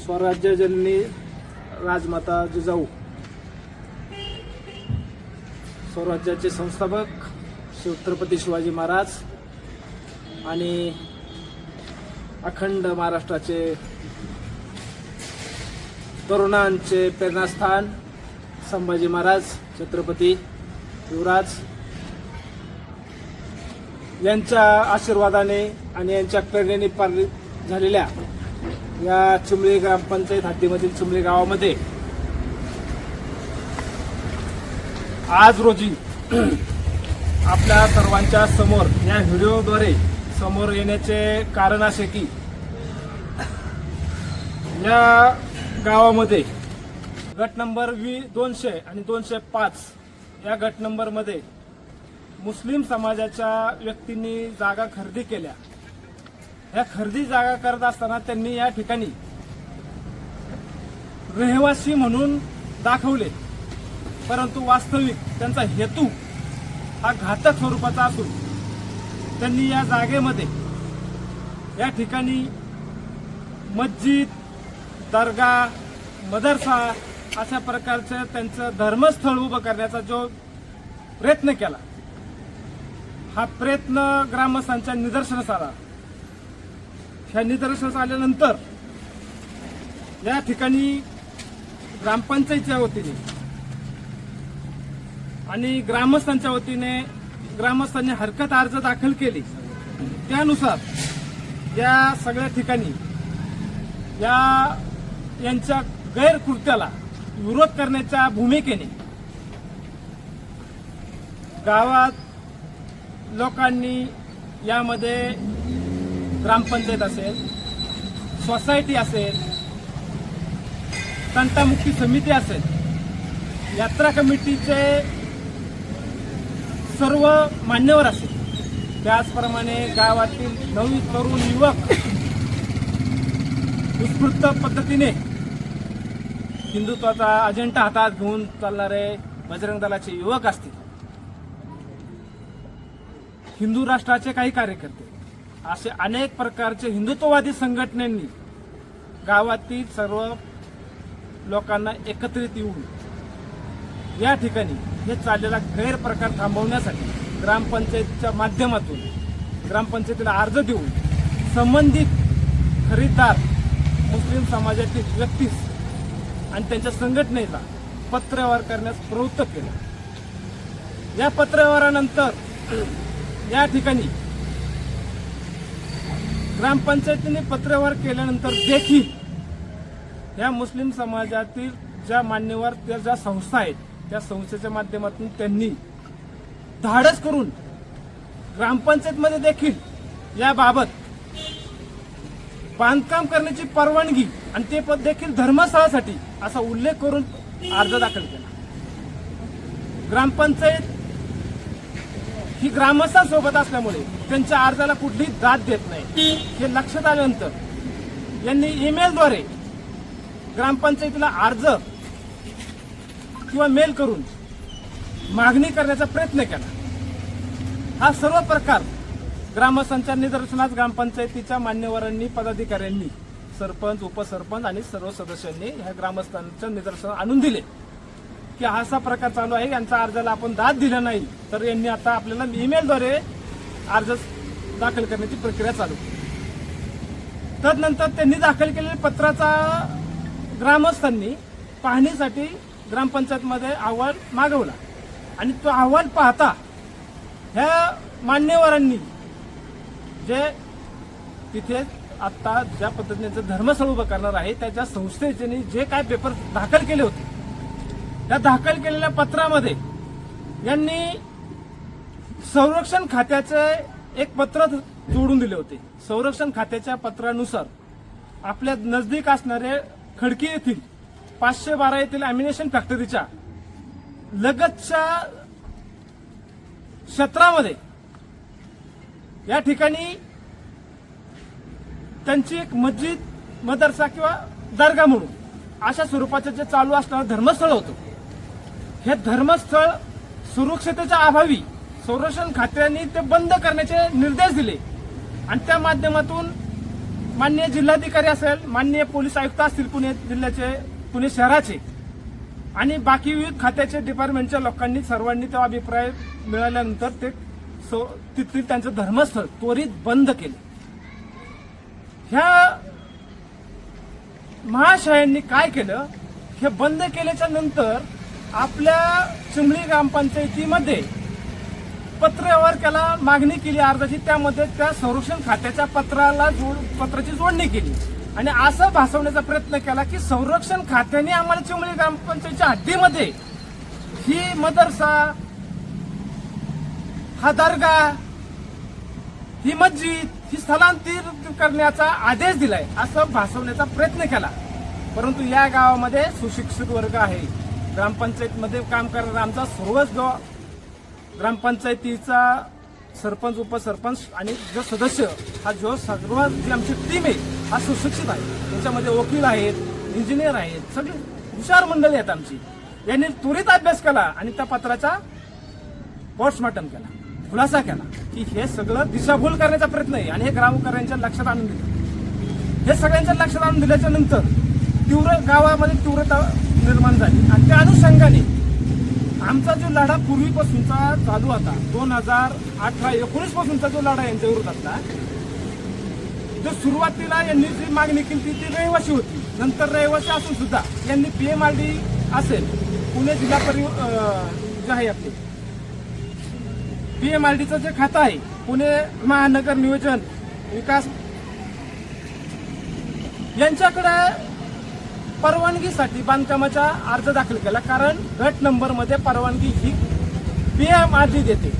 स्वराज्य जननी राजमाता जिजाऊ स्वराज्याचे संस्थापक छत्रपती शिवाजी महाराज आणि अखंड महाराष्ट्राचे तरुणांचे प्रेरणास्थान संभाजी महाराज छत्रपती युवराज यांच्या आशीर्वादाने आणि यांच्या प्रेरणेने पार झालेल्या या चुमले ग्रामपंचायत हद्दीमधील चुमले गावामध्ये आज रोजी आपल्या सर्वांच्या समोर या व्हिडिओद्वारे समोर येण्याचे कारण असे की या गावामध्ये गट नंबर वी दोनशे आणि दोनशे पाच या गट नंबरमध्ये मुस्लिम समाजाच्या व्यक्तींनी जागा खरेदी केल्या. या खरेदी जागा करत असताना त्यांनी या ठिकाणी रहिवासी म्हणून दाखवले. परंतु वास्तविक त्यांचा हेतू हा घातक स्वरूपाचा असून त्यांनी या जागेमध्ये या ठिकाणी मस्जिद दर्गा मदरसा अशा प्रकारचं त्यांचं धर्मस्थळ उभं करण्याचा जो प्रयत्न केला हा प्रयत्न ग्रामस्थांच्या निदर्शनास आला. ह्या निदर्शनास आल्यानंतर या ठिकाणी ग्रामपंचायतीच्या वतीने आणि ग्रामस्थांच्या वतीने ग्रामस्थांनी हरकत अर्ज दाखल केली. त्यानुसार या सगळ्या ठिकाणी या यांच्या गैरकृत्याला विरोध करण्याच्या भूमिकेने गावात लोकांनी यामध्ये ग्रामपंचायत असेल सोसायटी असेल तंटामुक्ती समिती असेल यात्रा कमिटीचे सर्व मान्यवर असेल. त्याचप्रमाणे गावातील नवी तरुण युवक उत्स्फूर्त पद्धतीने हिंदुत्वाचा अजेंडा हातात घेऊन चालणारे बजरंग दलाचे युवक असतील. हिंदू राष्ट्राचे काही कार्यकर्ते असे अनेक प्रकारचे हिंदुत्ववादी संघटनेनी गावातील सर्व लोकांना एकत्रित येऊन या ठिकाणी हे चाललेला गैरप्रकार थांबवण्यासाठी ग्रामपंचायतीच्या माध्यमातून ग्रामपंचायतीला अर्ज देऊन संबंधित खरीदार मुस्लिम समाजातील व्यक्तीस आणि त्यांच्या संघटनेला पत्रव्यवहार करण्यास प्रवृत्त केलं. या पत्रव्यवहारानंतर या ठिकाणी ग्रामपंचायतीने पत्रव्यवहार केल्यानंतर देखील या मुस्लिम समाजातील ज्या मान्यवर त्या ज्या संस्था आहेत त्या संस्थेच्या माध्यमातून त्यांनी धाडस करून ग्रामपंचायतमध्ये देखील याबाबत बांधकाम करण्याची परवानगी आणि ते पद देखील धर्मस्थळासाठी असा उल्लेख करून अर्ज दाखल केला. ग्रामपंचायत ही ग्रामस्थांसोबत असल्यामुळे त्यांच्या अर्जाला कुठलीही दाद देत नाही. हे लक्षात आल्यानंतर यांनी ईमेलद्वारे ग्रामपंचायतीला अर्ज किंवा मेल करून मागणी करण्याचा प्रयत्न केला. हा सर्व प्रकार ग्रामस्थांच्या निदर्शनात ग्रामपंचायतीच्या मान्यवरांनी पदाधिकाऱ्यांनी सरपंच उपसरपंच आणि सर्व सदस्यांनी ह्या ग्रामस्थांच्या निदर्शनात आणून दिले. की हा असा प्रकार चालू आहे यांचा अर्जाला आपण दाद दिला नाही तर यांनी आता आपल्याला ईमेलद्वारे अर्ज दाखल करण्याची प्रक्रिया चालू तदनंतर त्यांनी दाखल केलेल्या पत्राचा ग्रामस्थांनी पाहणीसाठी ग्रामपंचायतमध्ये अहवाल मागवला. आणि तो अहवाल पाहता ह्या मान्यवरांनी जे तिथे आता ज्या पद्धतीने धर्मस्थळ उभं करणार आहे त्याच्या संस्थेने जे काय पेपर दाखल केले होते या दाखल केलेल्या पत्रामध्ये यांनी संरक्षण खात्याचे एक पत्र जोडून दिले होते. संरक्षण खात्याच्या पत्रानुसार आपल्या नजदीक असणारे खडकी येथील पाचशे बारा येथील अॅमिनेशन फॅक्टरीच्या लगतच्या क्षेत्रामध्ये या ठिकाणी त्यांची एक मस्जिद मदरसा किंवा दर्गा म्हणून अशा स्वरूपाचं जे चालू असणारं धर्मस्थळ होतं. हे धर्मस्थळ सुरक्षतेच्या अभावी संरक्षण खात्याने ते बंद करण्याचे निर्देश दिले. आणि त्या माध्यमातून मान्य जिल्हाधिकारी असेल माननीय पोलीस आयुक्त असतील पुणे जिल्ह्याचे पुणे शहराचे आणि बाकी विविध खात्याचे डिपार्टमेंटच्या लोकांनी सर्वांनी तो अभिप्राय मिळाल्यानंतर ते सो- तिथील त्यांचं धर्मस्थळ त्वरित बंद केले. ह्या महाशयांनी काय केलं? हे बंद केल्याच्यानंतर आपल्या चिमणी ग्रामपंचायतीमध्ये पत्रव्यवहार केला मागणी केली अर्जाची त्यामध्ये त्या संरक्षण खात्याच्या पत्राला जोड पत्राची जोडणी केली. आणि असं भासवण्याचा प्रयत्न केला की संरक्षण खात्याने आम्हाला चिमणी ग्रामपंचायतीच्या हद्दीमध्ये ही मदरसा हा दर्गा ही मस्जिद ही स्थलांतर करण्याचा आदेश दिलाय असं भासवण्याचा प्रयत्न केला. परंतु या गावामध्ये सुशिक्षित वर्ग आहे. ग्रामपंचायतीमध्ये काम करणारा आमचा सर्वच जो ग्रामपंचायतीचा सरपंच उपसरपंच आणि जो सदस्य हा जो सर्व जी आमची टीम आहे हा सुशिक्षित आहे. त्याच्यामध्ये वकील आहेत इंजिनियर आहेत सगळे हुशार मंडळी आहेत आमची. यांनी त्वरित अभ्यास केला आणि त्या पत्राचा पोस्टमॉर्टम केला. खुलासा केला की हे सगळं दिशाभूल करण्याचा प्रयत्न आहे आणि हे ग्रामकऱ्यांच्या लक्षात आणून दिलं. हे सगळ्यांच्या लक्षात आणून दिल्याच्या नंतर तीव्र गावामध्ये तीव्रता निर्माण झाली. आणि त्या अनुषंगाने आमचा जो लढा पूर्वीपासूनचा चालू होता दोन हजार अठरा एकोणीस पासूनचा जो लढा यांच्या विरोधातला जो सुरुवातीला यांनी जी मागणी केली ती ती रहिवासी होती. नंतर रहिवासी असून सुद्धा यांनी पीएमआरडी असेल पुणे जिल्हा परि जे आहे आपले पीएमआरडीचं जे खातं आहे पुणे महानगर नियोजन विकास यांच्याकडे परवानगीसाठी बांधकामाचा अर्ज दाखल केला कारण गट नंबरमध्ये परवानगी ही पीएमआरडी देते.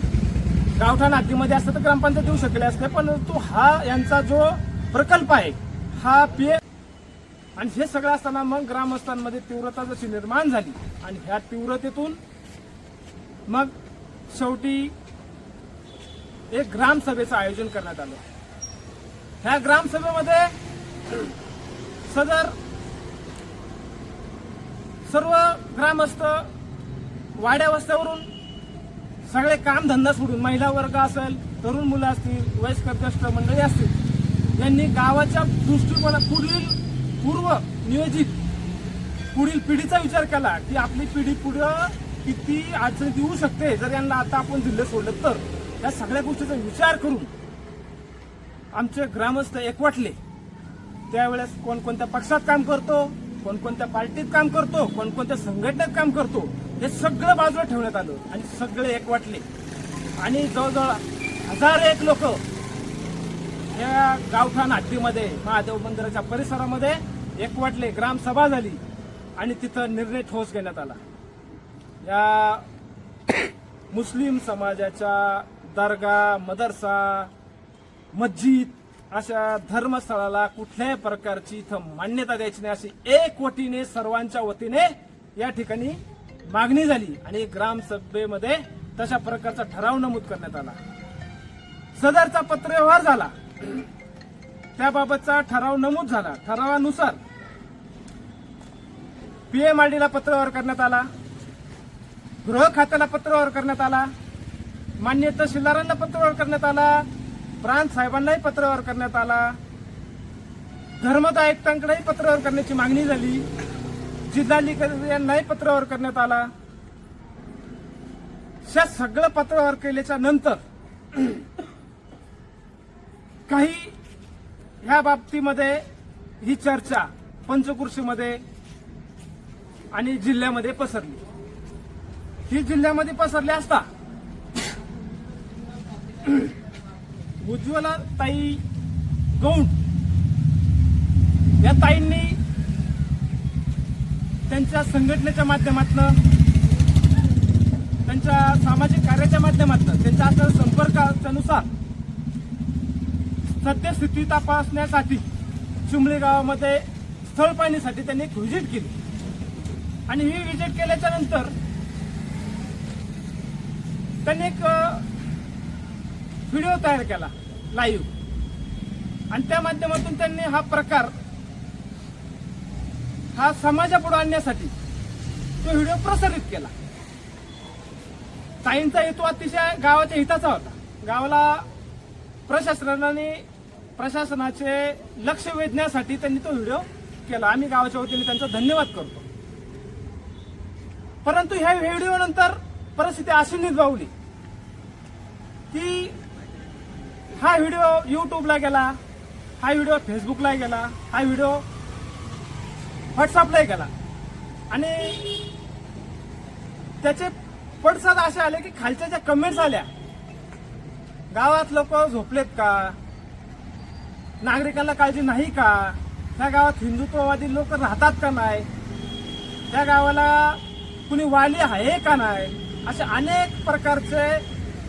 गावठाण हद्दीमध्ये असतं तर ग्रामपंचायत देऊ शकले असते परंतु हा यांचा जो प्रकल्प आहे हा पीएम आणि हे सगळं असताना मग ग्रामस्थांमध्ये तीव्रता जशी निर्माण झाली आणि ह्या तीव्रतेतून मग शेवटी एक ग्रामसभेचं आयोजन करण्यात आलं. ह्या ग्रामसभेमध्ये सदर सर्व ग्रामस्थ वाड्या वस्त्यावरून सगळे कामधंदा सोडून महिला वर्ग असेल तरुण मुलं असतील वयस्कर ज्येष्ठ मंडळी असतील यांनी गावाच्या दृष्टिकोनात पुढील पूर्व नियोजित पुढील पिढीचा विचार केला की आपली पिढी पुढं किती अडचणी येऊ शकते जर यांना आता आपण जिल्हे सोडलं तर. या सगळ्या गोष्टीचा विचार करून आमचे ग्रामस्थ एकवटले. त्यावेळेस कोणकोणत्या पक्षात काम करतो कोणकोणत्या पार्टीत काम करतो कोणकोणत्या संघटनेत काम करतो हे सगळं बाजूला ठेवण्यात आलं आणि सगळे एकवटले आणि जवळजवळ हजार एक लोक या गावठाण हट्टीमध्ये महादेव मंदिराच्या परिसरामध्ये एकवटले ग्रामसभा झाली आणि तिथं निर्णय ठोस घेण्यात आला. या मुस्लिम समाजाच्या दर्गा मदरसा मस्जिद अशा धर्मस्थळाला कुठल्याही प्रकारची इथं मान्यता द्यायची नाही. अशी एक वटीने सर्वांच्या वतीने या ठिकाणी मागणी झाली आणि ग्रामसभेमध्ये तशा प्रकारचा ठराव नमूद करण्यात आला. सदरचा पत्रव्यवहार झाला. त्याबाबतचा ठराव नमूद झाला. ठरावानुसार पीएमआरडीला पत्रव्यवहार करण्यात आला. गृह खात्याला पत्रव्यवहार करण्यात आला. मान्य तहसीलदारांना पत्रव्यवहार करण्यात आला. प्रांत साहेबांनाही पत्रव्यवहार करण्यात आला. धर्मद आयुक्तांकडेही पत्रव्यवहार करण्याची मागणी झाली. जिल्हाधिकारी यांनाही पत्रव्यवहार करण्यात आला. अशा सगळं पत्रव्यवहार केल्याच्यानंतर काही ह्या बाबतीमध्ये ही चर्चा पंचकृषीमध्ये आणि जिल्ह्यामध्ये पसरली. ही जिल्ह्यामध्ये पसरली असता उज्ज्वला ताई गौंड. या ताईंनी त्यांच्या संघटनेच्या माध्यमातनं त्यांच्या सामाजिक कार्याच्या माध्यमातनं त्यांच्या आता संपर्कानुसार सद्यस्थिती तपासण्यासाठी चिंबळी गावामध्ये स्थळ पाहणीसाठी त्यांनी एक व्हिजिट केली. आणि ही व्हिजिट केल्याच्यानंतर त्यांनी एक व्हिडिओ तयार केला लाईव्ह आणि त्या माध्यमातून त्यांनी हा प्रकार हा समाजापुढे आणण्यासाठी तो व्हिडिओ प्रसारित केला. ताईंचा हेतू अतिशय गावाच्या हिताचा होता. गावाला प्रशासनाने प्रशासनाचे लक्ष वेधण्यासाठी त्यांनी तो व्हिडिओ केला. आम्ही गावाच्या वतीने त्यांचा धन्यवाद करतो. परंतु ह्या व्हिडिओ नंतर परिस्थिती अशी निर्भावली की हा व्हिडिओ युट्यूबला गेला हा व्हिडिओ फेसबुकला गेला हा व्हिडिओ व्हॉट्सअपला गेला. आणि त्याचे पडसाद असे आले की खालच्या ज्या कमेंट्स आल्या गावात लोक झोपलेत का? नागरिकांना काळजी नाही का? त्या गावात हिंदुत्ववादी लोक राहतात का नाही? त्या गावाला कुणी वाली आहे का नाही? असे अनेक प्रकारचे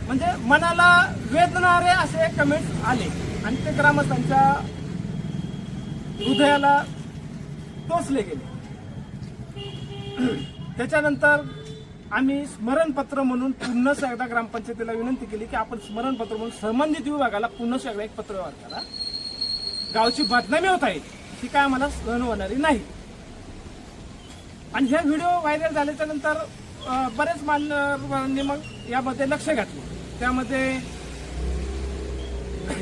म्हणजे मनाला वेदणारे असे कमेंट्स आले. आणि ते ग्रामस्थांच्या हृदयाला टोचले गेले. त्याच्यानंतर आम्ही स्मरणपत्र म्हणून पुन्हा एकदा ग्रामपंचायतीला विनंती केली की आपण स्मरणपत्र म्हणून संबंधित विभागाला पुन्हा एकदा एक पत्र व्यवहार करा. गावची बदनामी होत आहे. ती काय आम्हाला सहन होणारी नाही. आणि हे व्हिडिओ व्हायरल झाल्याच्यानंतर बरेच मान्यवरांनी मग यामध्ये लक्ष घातलं. त्यामध्ये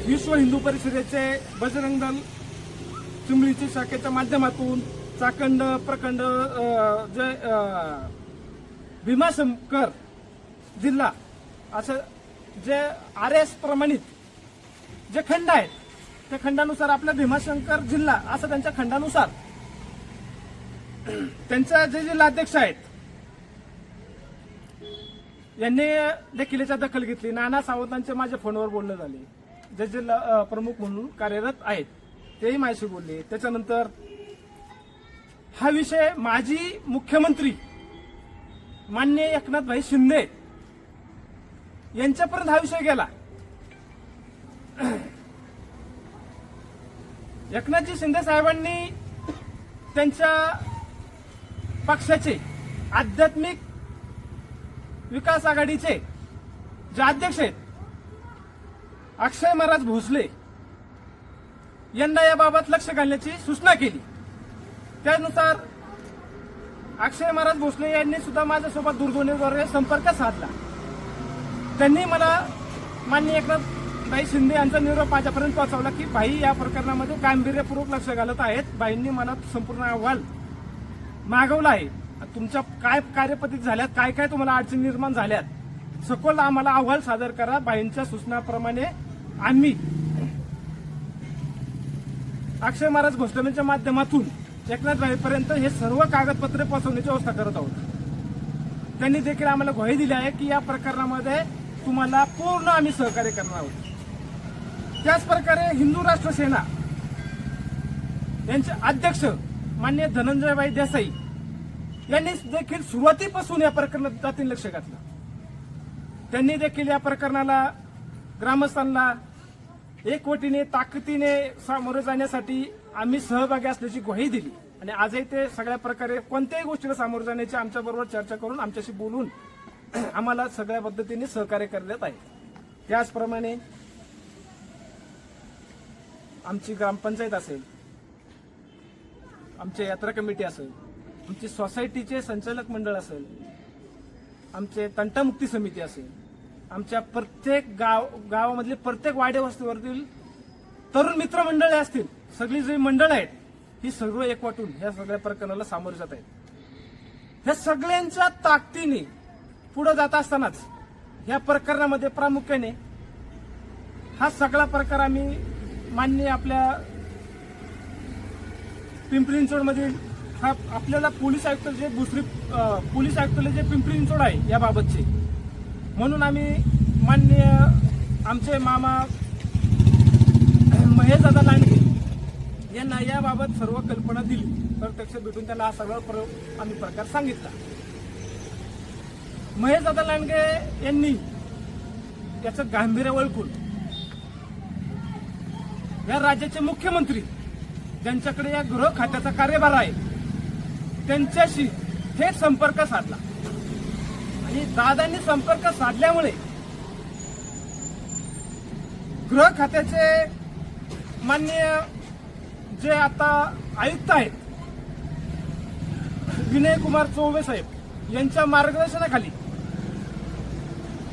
विश्व हिंदू परिषदेचे बजरंग दल चिमणीची शाखेच्या माध्यमातून चाकंड प्रखंड जे भीमाशंकर जिल्हा असं जे आर एस प्रमाणित जे खंड आहेत त्या खंडानुसार आपला भीमाशंकर जिल्हा असं त्यांच्या खंडानुसार त्यांचा जे जिल्हाध्यक्ष आहेत यांनी देखील याच्या दखल घेतली. नाना सावंतांचे माझ्या फोनवर बोलणं झाले. जे जिल्हा प्रमुख म्हणून कार्यरत आहेत तेही माझ्याशी बोलले. त्याच्यानंतर हा विषय माजी मुख्यमंत्री मान्य एकनाथभाई शिंदे यांच्यापर्यंत हा विषय गेला. एकनाथजी शिंदे साहेबांनी त्यांच्या पक्षाचे आध्यात्मिक विकास आघाडीचे जे अध्यक्ष आहेत अक्षय महाराज भोसले यांना याबाबत लक्ष घालण्याची सूचना केली. त्यानुसार अक्षय महाराज भोसले यांनी सुद्धा माझ्यासोबत दूरध्वनीद्वारे संपर्क साधला. त्यांनी मला मान्य एकनाथ भाई शिंदे यांचा निरोप माझ्यापर्यंत पोहोचवला की भाई या प्रकरणामध्ये गांभीर्यपूर्वक लक्ष घालत आहेत. भाईंनी मला संपूर्ण अहवाल मागवला आहे. तुमच्या काय कार्यपद्धती झाल्यात? काय काय तुम्हाला अडचणी निर्माण झाल्यात? सखोल आम्हाला अहवाल सादर करा. बाईंच्या सूचनाप्रमाणे आम्ही अक्षय महाराज घोषणेच्या माध्यमातून एकनाथ भाईपर्यंत हे सर्व कागदपत्रे पोहोचवण्याची व्यवस्था करत आहोत. त्यांनी देखील आम्हाला ग्वाही दिली आहे की या प्रकरणामध्ये तुम्हाला पूर्ण आम्ही सहकार्य करणार आहोत. त्याच प्रकारे हिंदू राष्ट्र सेना यांचे अध्यक्ष मान्य धनंजयभाई देसाई यांनी देखील सुरुवातीपासून या प्रकरणात जातीन लक्ष घातलं. त्यांनी देखील या प्रकरणाला ग्रामस्थांना एकवटीने ताकदीने सामोरे जाण्यासाठी आम्ही सहभागी असल्याची ग्वाही दिली. आणि आजही ते सगळ्या प्रकारे कोणत्याही गोष्टीला सामोरे जाण्याची आमच्याबरोबर चर्चा करून आमच्याशी बोलून आम्हाला सगळ्या पद्धतीने सहकार्य करण्यात आहे त्याचप्रमाणे आमची ग्रामपंचायत असेल आमची यात्रा कमिटी असेल आमची सोसायटीचे संचालक मंडळ असेल आमचे तंटामुक्ती समिती असेल आमच्या प्रत्येक गाव गावामधले प्रत्येक वाडे तरुण मित्र मंडळे असतील सगळी जी मंडळ आहेत ही सर्व एकवटून ह्या सगळ्या प्रकरणाला सामोरे जात आहेत. ह्या सगळ्यांच्या ताकदीने पुढे जात असतानाच या प्रकरणामध्ये प्रामुख्याने हा सगळा प्रकार आम्ही मान्य आपल्या पिंपरी चिंचवड हा आपल्याला पोलीस आयुक्त जे दुसरी पोलीस आयुक्तालय जे पिंपरी चिंचवड आहे याबाबतचे. म्हणून आम्ही मान्य आमचे मामा महेश दादा लांडगे यांना याबाबत सर्व कल्पना दिली. प्रत्यक्ष भेटून त्यांना हा सगळा प्र आम्ही प्रकार सांगितला. महेश दादा लांडगे यांनी याचं गांभीर्य ओळखून या राज्याचे मुख्यमंत्री ज्यांच्याकडे या गृह खात्याचा कार्यभार आहे त्यांच्याशी थेट संपर्क साधला. आणि दादांनी संपर्क साधल्यामुळे गृह खात्याचे मान्य जे आता आयुक्त आहेत विनय कुमार चौबे साहेब यांच्या मार्गदर्शनाखाली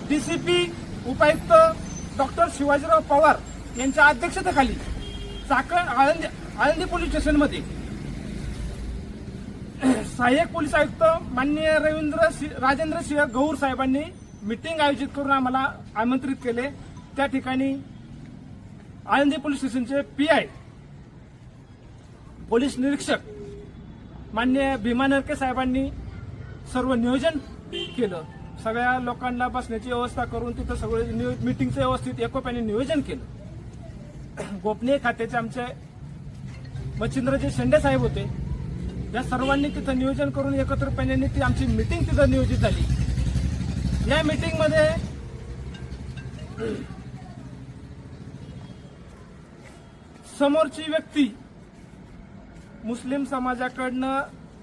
डीसीपी उपायुक्त डॉक्टर शिवाजीराव पवार यांच्या अध्यक्षतेखाली चाकण आळंदी आळंदी पोलीस स्टेशनमध्ये सहाय्यक पोलीस आयुक्त माननीय रवींद्र राजेंद्र सिंह गौर साहेबांनी मिटिंग आयोजित करून आम्हाला आमंत्रित केले. त्या ठिकाणी आळंदी पोलीस स्टेशनचे पी आय पोलीस निरीक्षक मान्य भीमा नरके साहेबांनी सर्व नियोजन केलं. सगळ्या लोकांना बसण्याची व्यवस्था करून तिथं सगळे नियो- मिटिंगचं व्यवस्थित एकोप्याने नियोजन केलं. गोपनीय खात्याचे आमचे मच्छिंद्रजी शेंडे साहेब होते. या सर्वांनी तिथं नियोजन करून एकत्रपणे ती आमची मिटिंग तिथं नियोजित झाली. या मिटिंगमध्ये समोरची व्यक्ती मुस्लिम समाजाकडनं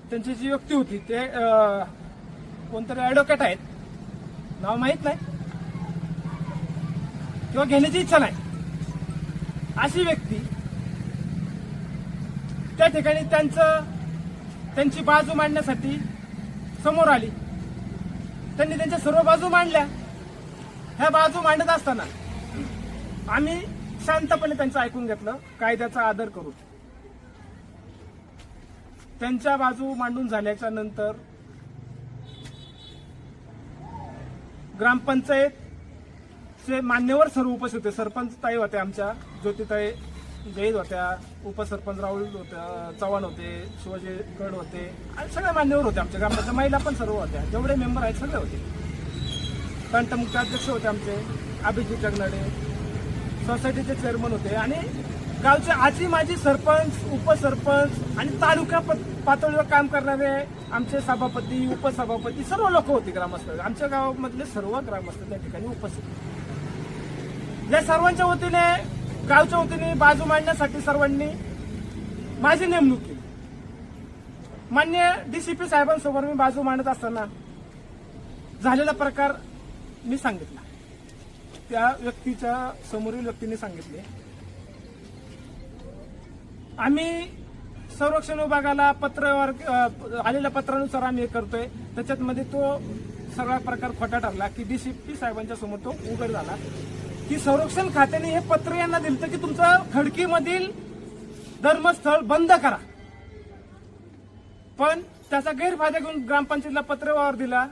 त्यांची जी व्यक्ती होती ते कोणतरी ऍडव्होकेट आहेत. नाव माहीत नाही. किंवा घेण्याची इच्छा नाही. अशी व्यक्ती त्या ठिकाणी त्यांचं त्यांची बाजू मांडण्यासाठी समोर आली. त्यांनी त्यांच्या सर्व बाजू मांडल्या. ह्या बाजू मांडत असताना आम्ही शांतपणे त्यांचं ऐकून घेतलं. कायद्याचा आदर करून. त्यांच्या बाजू मांडून झाल्याच्यानंतर ग्रामपंचायत चे मान्यवर सर्व उपस्थित होते. सरपंच ताई होते आमच्या ज्योतिताई जैद होत्या उपसरपंच राहुल होत्या चव्हाण होते शिवाजी गड होते आणि सगळे मान्यवर होते आमच्या ग्रामपंचायत. महिला पण सर्व होत्या. जेवढे मेंबर आहेत सगळे होते. तंटमुक्त अध्यक्ष होते आमचे अभिजित जगनाडे. सोसायटीचे चेअरमन होते. आणि गावचे आजी माजी सरपंच उपसरपंच आणि तालुका पातळीवर काम करणारे आमचे सभापती उपसभापती सर्व लोक होते ग्रामस्थ. आमच्या गावामधले सर्व ग्रामस्थ त्या ठिकाणी उपस्थित या सर्वांच्या वतीने गावच्या वतीने बाजू मांडण्यासाठी सर्वांनी माझी नेमणूक केली. मान्य डीसीपी साहेबांसमोर मी बाजू मांडत असताना झालेला प्रकार मी सांगितला. त्या व्यक्तीच्या समोरील व्यक्तीने सांगितले. आम्ही संरक्षण विभागाला पत्रावर आलेल्या पत्रानुसार आम्ही हे करतोय. त्याच्यात मध्ये तो सगळा प्रकार खोटा ठरला की डीसीपी साहेबांच्या समोर तो उघड झाला. की संरक्षण खात्याने हे पत्र यांना दिलं की तुमचं खडकीमधील धर्मस्थळ बंद करा. पण त्याचा गैरफायदा घेऊन ग्रामपंचायतीला पत्रव्यवहार दिला.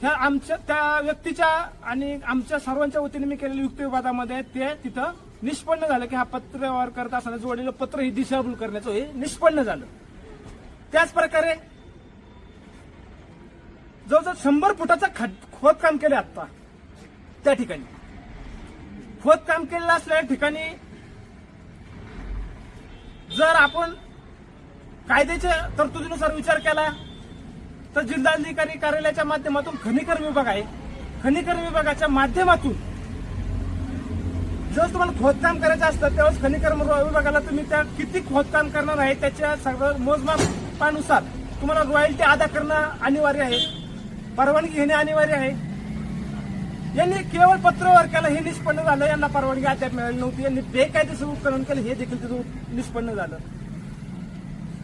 ह्या आमच्या त्या व्यक्तीच्या आणि आमच्या सर्वांच्या वतीने मी केलेल्या युक्तिवादामध्ये ते तिथं निष्पन्न झालं की हा पत्र व्यवहार करत असताना जोडलेलं पत्र ही दिशाभूल करण्याचं हे निष्पन्न झालं. त्याच प्रकारे जवळजवळ शंभर फुटाचं खोदकाम केलं आता त्या ठिकाणी. खोदकाम केलेलं असलेल्या ठिकाणी जर आपण कायद्याच्या तरतुदीनुसार विचार केला तर जिल्हाधिकारी कार्यालयाच्या माध्यमातून खनिकर्म विभाग आहे. खनिकर्म विभागाच्या माध्यमातून जेव्हा तुम्हाला खोदकाम करायचं असतं तेव्हाच खनिकर्म विभागाला तुम्ही त्या किती खोदकाम करणार आहे त्याच्या सगळं मोजमापानुसार तुम्हाला रॉयल्टी अदा करणं अनिवार्य आहे. परवानगी घेणे अनिवार्य आहे. यांनी केवळ पत्रव्यवहार हे निष्पन्न झालं यांना परवानगी अद्याप मिळाली नव्हती. यांनी बेकायदेशीर उपकरण केलं हे देखील तिथं निष्पन्न झालं.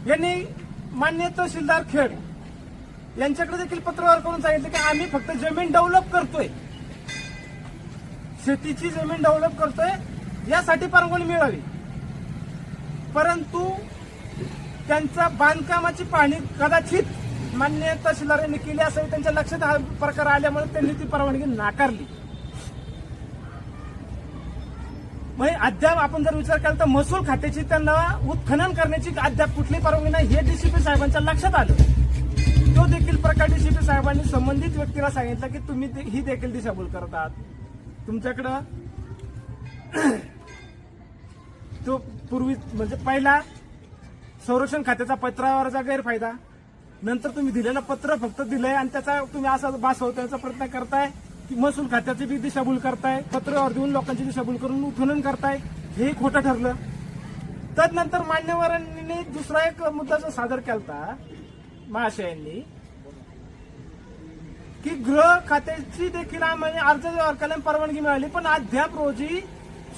यांनी मान्य तहसीलदार खेड यांच्याकडे देखील पत्रवार करून सांगितलं की आम्ही फक्त जमीन डेव्हलप करतोय. शेतीची जमीन डेव्हलप करतोय यासाठी परवानगी मिळावी. परंतु त्यांचा बांधकामाची पाहणी कदाचित मान्य तहसीलदार यांनी केली असावी त्यांच्या लक्षात हा प्रकार आल्यामुळे त्यांनी ती परवानगी नाकारली. म्हणजे अद्याप आपण जर विचार केला तर महसूल खात्याची त्यांना उत्खनन करण्याची अद्याप कुठली परवानगी नाही. हे डीसीपी साहेबांच्या लक्षात आलं. तो देखील प्रकार डीसीपी साहेबांनी संबंधित व्यक्तीला सांगितलं की तुम्ही ते- ही देखील दिशाभूल करत आहात. तुमच्याकडं तो पूर्वी म्हणजे पहिला संरक्षण खात्याचा पत्रावरचा गैरफायदा नंतर तुम्ही दिलेलं पत्र फक्त दिलंय आणि त्याचा तुम्ही असा भासवण्याचा प्रयत्न करताय की महसूल खात्याची बी दिशाभूल करताय पत्रावर देऊन लोकांची दिशाभूल करून उत्खनन करताय हे खोटं ठरलं. तदनंतर मान्यवरांनी दुसरा एक मुद्दा जो सादर होता महाशयांनी की गृह खात्याची देखील आम्हाला अर्ज व्यवहार परवानगी मिळाली पण अद्याप रोजी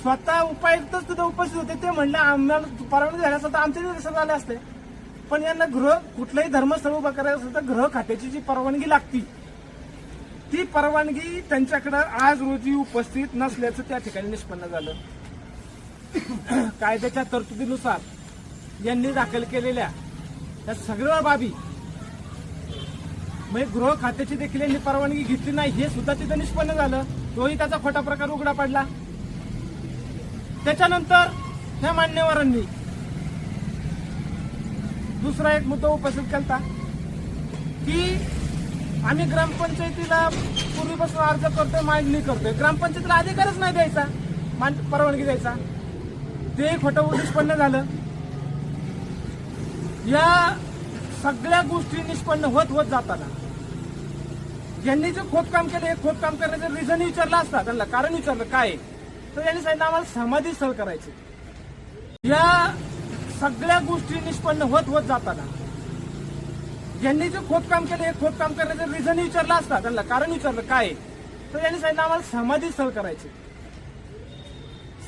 स्वतः उपायुक्तच तिथे उपस्थित होते ते म्हणले आम्हाला परवानगी झाल्यास असतं तर आमचे झाले असते. पण यांना गृह कुठलंही धर्मस्थळ उभं करायचं असेल तर गृह खात्याची जी परवानगी लागती ती परवानगी त्यांच्याकडे आज रोजी उपस्थित नसल्याचं त्या ठिकाणी निष्पन्न झालं. कायद्याच्या तरतुदीनुसार यांनी दाखल केलेल्या त्या सगळ्या बाबी म्हणजे गृह खात्याची देखील यांनी परवानगी घेतली नाही हे सुद्धा तिथं निष्पन्न झालं. तोही त्याचा खोटा प्रकार उघडा पडला. त्याच्यानंतर ह्या मान्यवरांनी दुसरा एक मुद्दा उपस्थित केला की आम्ही ग्रामपंचायतीला पूर्वीपासून अर्ज करतोय मांडणी करतोय. ग्रामपंचायतीला अधिकारच नाही द्यायचा मान- परवानगी द्यायचा. ते खोटं निष्पन्न झालं. या सगळ्या गोष्टी निष्पन्न होत होत जाताना यांनी जे खोदकाम केलं हे खोदकाम करण्याचं रिझन विचारलं असता त्यांना कारण विचारलं काय? तर यांनी सांगितलं आम्हाला समाधी स्थळ करायचे. या सगळ्या गोष्टी निष्पन्न होत होत जाताना यांनी जे खोदकाम केलं हे खोदकाम करण्याचं रिझन विचारलं असता त्यांना कारण विचारलं काय आहे? तर यांनी सांगितलं आम्हाला समाधी स्थळ करायचे.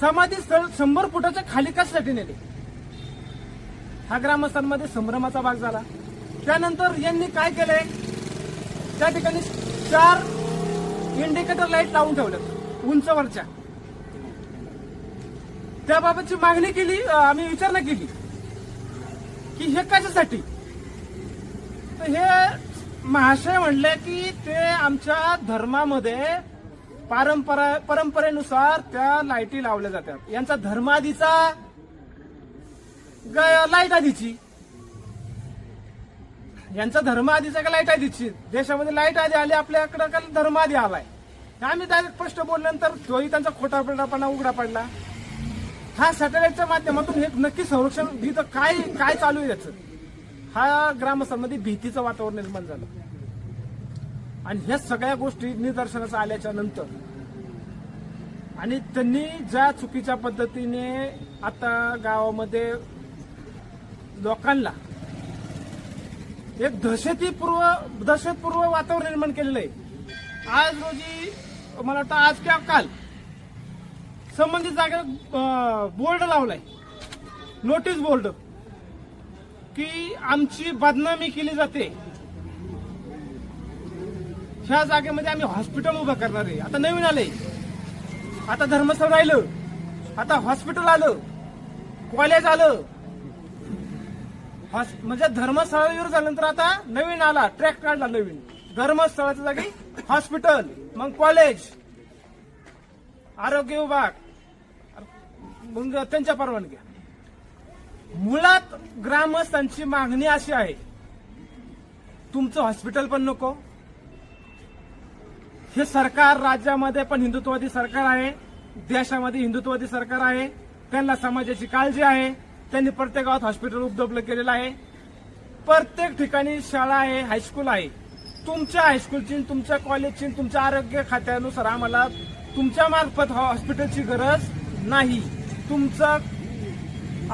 समाधी स्थळ शंभर फुटाच्या खाली कशासाठी नेले? हा ग्रामस्थांमध्ये संभ्रमाचा भाग झाला. त्यानंतर यांनी काय केलंय? त्या ठिकाणी चार इंडिकेटर लाइट लावून ठेवल्यात उंचवरच्या. त्याबाबतची मागणी केली आम्ही विचारणा केली. की हे कशासाठी? तर हे महाशय म्हणले की ते आमच्या धर्मामध्ये पारंपरा परंपरेनुसार त्या लाईटी लावल्या जातात. यांचा धर्माधीचा ग- लाइट आधीची. यांचा धर्म आधीचा का लाइट आधीची? देशामध्ये लाइट आधी आली आपल्याकडे का धर्म आधी आलाय? आम्ही डायरेक्ट स्पष्ट बोलल्यानंतर तोही त्यांचा खोटापणापणा उघडा पडला. हा सॅटेलाइटच्या माध्यमातून हे नक्की संरक्षण इथं काय काय चालू आहे याचं? हा ग्रामस्थांमध्ये भीतीचं वातावरण निर्माण झालं. आणि ह्या सगळ्या गोष्टी निदर्शनाचं आल्याच्यानंतर आणि त्यांनी ज्या चुकीच्या पद्धतीने आता गावामध्ये लोकांना एक दहशतीपूर्व दहशतपूर्व वातावरण निर्माण केलेलं आहे. आज रोजी मला वाटतं आज किंवा काल संबंधित जागेवर बोर्ड लावलाय. नोटीस बोर्ड की आमची बदनामी केली जाते. ह्या जागेमध्ये आम्ही हॉस्पिटल उभं करणार आहे. आता नवीन आलंय. आता धर्मस्थळ राहिलं. आता हॉस्पिटल आलं. कॉलेज आलं. म्हणजे धर्मस्थळावर झाल्यानंतर आता नवीन आला. ट्रॅक काढला नवीन. धर्मस्थळाच्या जागी हॉस्पिटल मग कॉलेज आरोग्य विभाग मग त्यांच्या परवानग्या मुळात ग्रामस्थांची मागणी अशी आहे तुमचं हॉस्पिटल पण नको. हे सरकार राज्यामध्ये पण हिंदुत्ववादी सरकार आहे देशामध्ये हिंदुत्ववादी सरकार आहे त्यांना समाजाची काळजी आहे त्यांनी प्रत्येक गावात हॉस्पिटल उपलब्ध केलेलं आहे. प्रत्येक ठिकाणी शाळा आहे हायस्कूल आहे. तुमच्या हायस्कूलची तुमच्या कॉलेजची तुमच्या आरोग्य खात्यानुसार आम्हाला तुमच्या मार्फत हॉस्पिटलची गरज नाही. तुमचं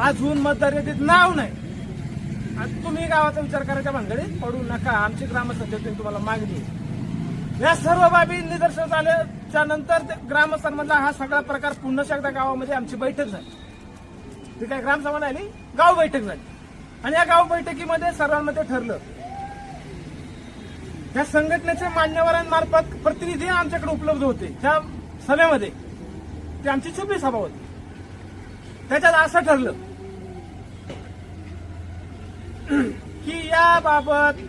अजून मतदार यादीत नाव नाही. आणि तुम्ही गावाचा विचार करायच्या भानगडीत. पडू नका. आमची ग्रामसभेतून तुम्हाला मागणी या सर्व बाबी निदर्शन झाल्याच्यानंतर ते ग्रामस्थांमधला हा सगळा प्रकार पुन्हा एकदा गावामध्ये आमची बैठक झाली. ठीक आहे ग्रामसभा आली गाव बैठक झाली. आणि या गाव बैठकीमध्ये सर्वांमध्ये ठरलं त्या संघटनेच्या मान्यवरांमार्फत प्रतिनिधी आमच्याकडे उपलब्ध होते. त्या सभेमध्ये. ती आमची छुपी सभा होती. त्याच्यात असं ठरलं की याबाबत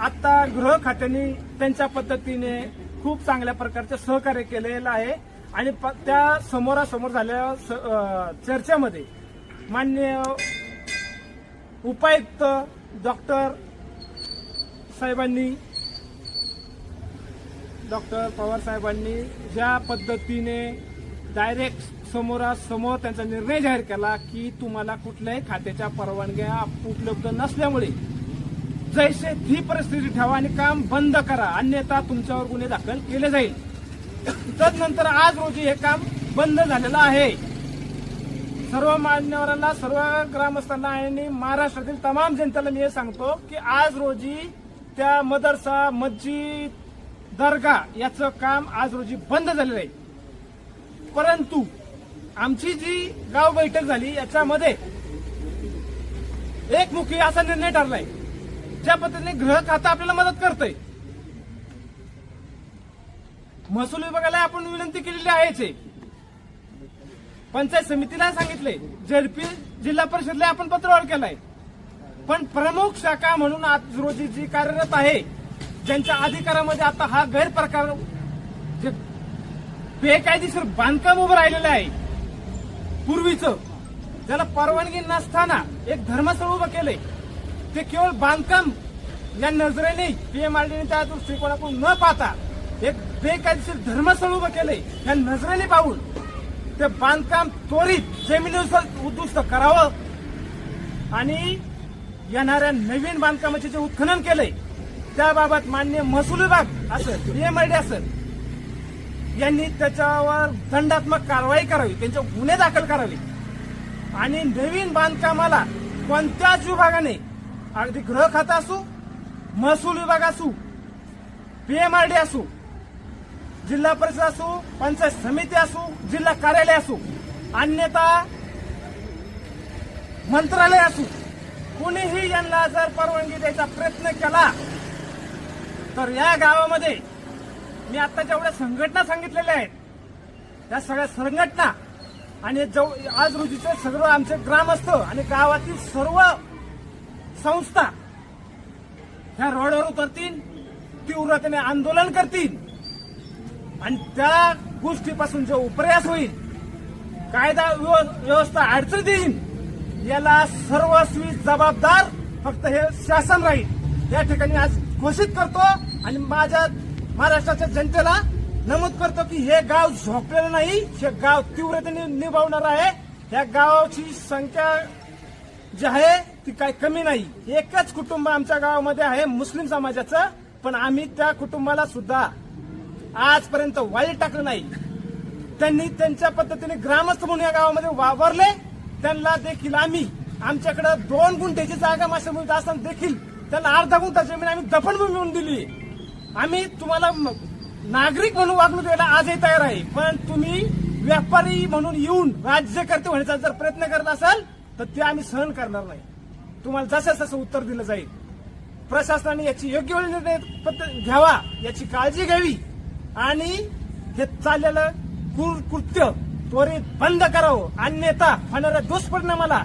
आता गृह खात्याने त्यांच्या पद्धतीने खूप चांगल्या प्रकारचे सहकार्य केलेलं आहे. आणि प- त्या समोरासमोर झालेल्या स- चर्चेमध्ये मान्य उपायुक्त डॉक्टर साहेबांनी डॉक्टर पवार साहेबांनी ज्या पद्धतीने डायरेक्ट समोरासमोर त्यांचा निर्णय जाहीर केला की तुम्हाला कुठल्याही खात्याच्या परवानग्या उपलब्ध नसल्यामुळे जैसे ती परिस्थिती ठेवा आणि काम बंद करा. अन्यथा तुमच्यावर गुन्हे दाखल केले जाईल. तदनंतर आज रोजी हे काम बंद झालेलं आहे. सर्व मान्यवरांना सर्व ग्रामस्थांना आणि महाराष्ट्रातील तमाम जनतेला मी हे सांगतो की आज रोजी त्या मदरसा मस्जिद दर्गा याचं काम आज रोजी बंद झालेलं आहे. परंतु आमची जी गाव बैठक झाली याच्यामध्ये एकमुखी असा निर्णय ठरलाय ज्या पद्धतीने ग्रह खातं आपल्याला मदत करतंय. महसूल विभागाला आपण विनंती केलेली आहेच आहे. पंचायत समितीला सांगितले झेडपी जिल्हा परिषदला आपण पत्रवार केलाय. पण प्रमुख शाखा म्हणून आज रोजी जी कार्यरत आहे ज्यांच्या अधिकारामध्ये आता हा गैरप्रकार जे बेकायदेशीर बांधकाम उभं राहिलेलं आहे पूर्वीचं ज्याला परवानगी नसताना एक धर्मस्थळ उभं केलंय ते केवळ बांधकाम या नजरेने पीएमआरडीने त्या दृष्टिकोनातून न पाहता एक बेकायदेशीर धर्मस्थळ उभं केलंय या नजरेने पाहून ते बांधकाम त्वरित जमिनीनुसार उद्दिष्ट करावं आणि येणाऱ्या नवीन बांधकामाचे जे उत्खनन केलंय त्याबाबत मान्य महसूल विभाग असं पीएमआरडी असं यांनी त्याच्यावर दंडात्मक कारवाई करावी त्यांचे गुन्हे दाखल करावे. आणि नवीन बांधकामाला कोणत्याच विभागाने अगदी गृह खातं असू महसूल विभाग असू पीएमआरडी असू जिल्हा परिषद असू पंचायत समिती असू जिल्हा कार्यालय असू अन्यथा मंत्रालय असू कुणीही यांना जर परवानगी द्यायचा प्रयत्न केला तर या गावामध्ये मी आता जेवढ्या संघटना सांगितलेल्या आहेत त्या सगळ्या संघटना आणि आज रोजीचे सगळं आमचे ग्रामस्थ आणि गावातील सर्व संस्था ह्या रोडवर उतरतील तीव्रतेने आंदोलन करतील आणि त्या गोष्टीपासून जो उपयास होईल कायदा व्यव- व्यवस्था अडचण देईल याला सर्वस्वी जबाबदार फक्त हे शासन राहील. या ठिकाणी आज घोषित करतो आणि माझ्या महाराष्ट्राच्या जनतेला नमूद करतो की हे गाव झोपलेलं नाही हे गाव तीव्रतेने निभावणार आहे. या गावाची संख्या जी आहे ती काही कमी नाही. एकच कुटुंब आमच्या गावामध्ये आहे मुस्लिम समाजाचं. पण आम्ही त्या कुटुंबाला सुद्धा आजपर्यंत वाईट टाकलं नाही. त्यांनी त्यांच्या पद्धतीने ग्रामस्थ म्हणून या गावामध्ये वावरले. त्यांना देखील आम्ही आमच्याकडे दोन गुंठ्याची जागा मासेमुळे असताना देखील त्यांना अर्धा गुंठा जमीन आम्ही दफनभूमी म्हणून दिली. आम्ही तुम्हाला नागरिक म्हणून वागणूक द्यायला आजही तयार आहे. पण तुम्ही व्यापारी म्हणून येऊन राज्यकर्ते होण्याचा जर प्रयत्न करत असाल तर ते आम्ही सहन करणार नाही. तुम्हाला जसं तसं उत्तर दिलं जाईल. प्रशासनाने याची योग्य वेळी निर्णय घ्यावा याची काळजी घ्यावी. आणि हे चाललेलं कृत्य त्वरित बंद करावं. अन्यथा होणाऱ्या दुष्परिणामाला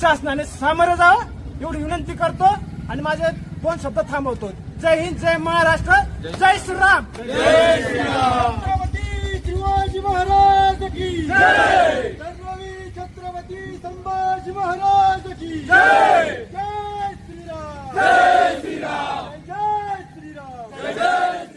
शासनाने सामोरं जावं. एवढी विनंती करतो. आणि माझे दोन शब्द थांबवतो. जय हिंद जय महाराष्ट्र जय श्रीराम. छत्रपती शिवाजी महाराज की सर्वी छत्रपती संभाजी महाराज की जय. श्रीराम. जय श्रीराम. जय श्रीराम.